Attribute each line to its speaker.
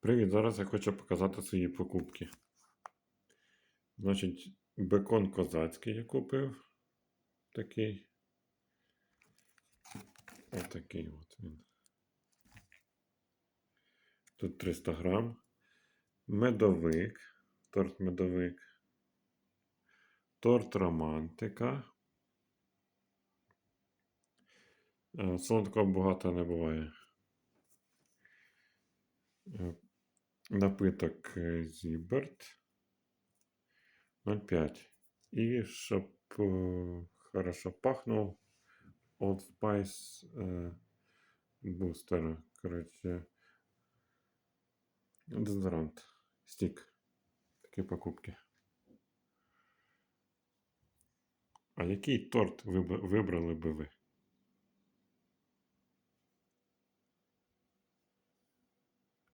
Speaker 1: Привіт, зараз я хочу показати свої покупки. Значить, бекон козацький я купив. Такий. Отакий от він. Тут 300 грам. Медовик. Торт медовик. Торт романтика. Е, Солодкого багато не буває. Напиток Зіберт 0,5. І щоб хорошо пахнув Old Spice е, Booster. Коротше, дезодорант. Стік. Такі покупки. А який торт виб- вибрали би ви?